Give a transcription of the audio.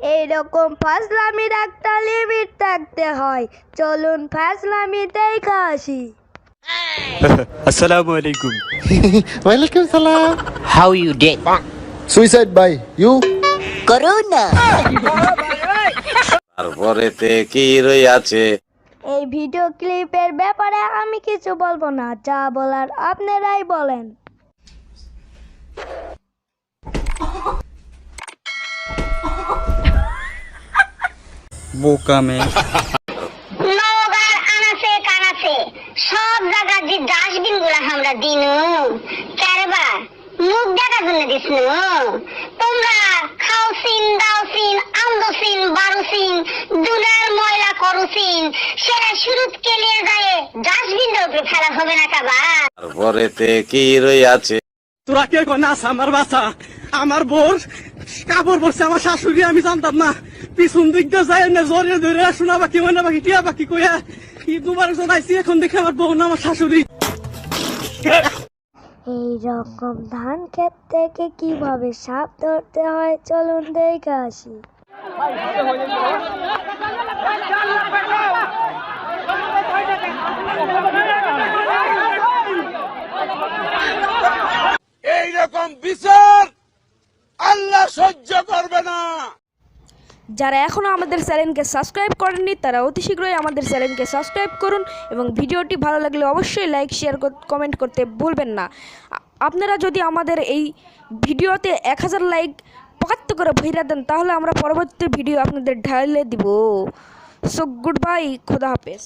এইরকম ফাজলামির একটা লিমিট থাকতে হয়। চলুন ফাজলামি দেখা আসি। আসসালামু আলাইকুম। ওয়ালাইকুম সালাম। How you did? Suicide by you Corona. তারপরেতে কি রই আছে? এই ভিডিও ক্লিপের ব্যাপারে আমি কিছু বলব না যা বলার আপনারাই বলেন। বোকা মেয়ে। নওগাঁর আনাচে কানাচে সব জায়গার যে ডাস্টবিনগুলা আমরা দিনু কারবা মুখ দেখার জন্য দিস তোমরা খাওসিন দাওসিন আমদসিন বারুসিন দুলার ময়লা করুসিন সেটা শুরুত কেলিয়ে যায় ডাস্টবিনের উপরে ফেলা হবে না কাবা তারপরেতে কি রই আছে তোরা কে নাস আমার বাসা? আমার বোর কাপড় পরছে আমার শাশুড়ি আমি জানতাম না। পিছন দিক দিয়ে যায় না জোরে ধরে শোনা বাকি মনে বাকি টিয়া বাকি কইয়া ই দুবার জানাইছি এখন দেখে আমার বোন আমার শাশুড়ি। এই রকম ধান ক্ষেত থেকে কীভাবে সাপ ধরতে হয় চলুন দেখে আসি। এইরকম বিচার আল্লাহ সহ্য করবে না। যারা এখনও আমাদের চ্যানেলকে সাবস্ক্রাইব করেননি, তারা অতি শীঘ্রই আমাদের চ্যানেলকে সাবস্ক্রাইব করুন এবং ভিডিওটি ভালো লাগলে অবশ্যই লাইক, শেয়ার কমেন্ট করতে ভুলবেন না। আপনারা যদি আমাদের এই ভিডিওতে এক হাজার লাইক পকাত্ত করে ভৈরা দেন, তাহলে আমরা পরবর্তী ভিডিও আপনাদের ঢালে দিব। সো গুড বাই খোদা হাফেজ।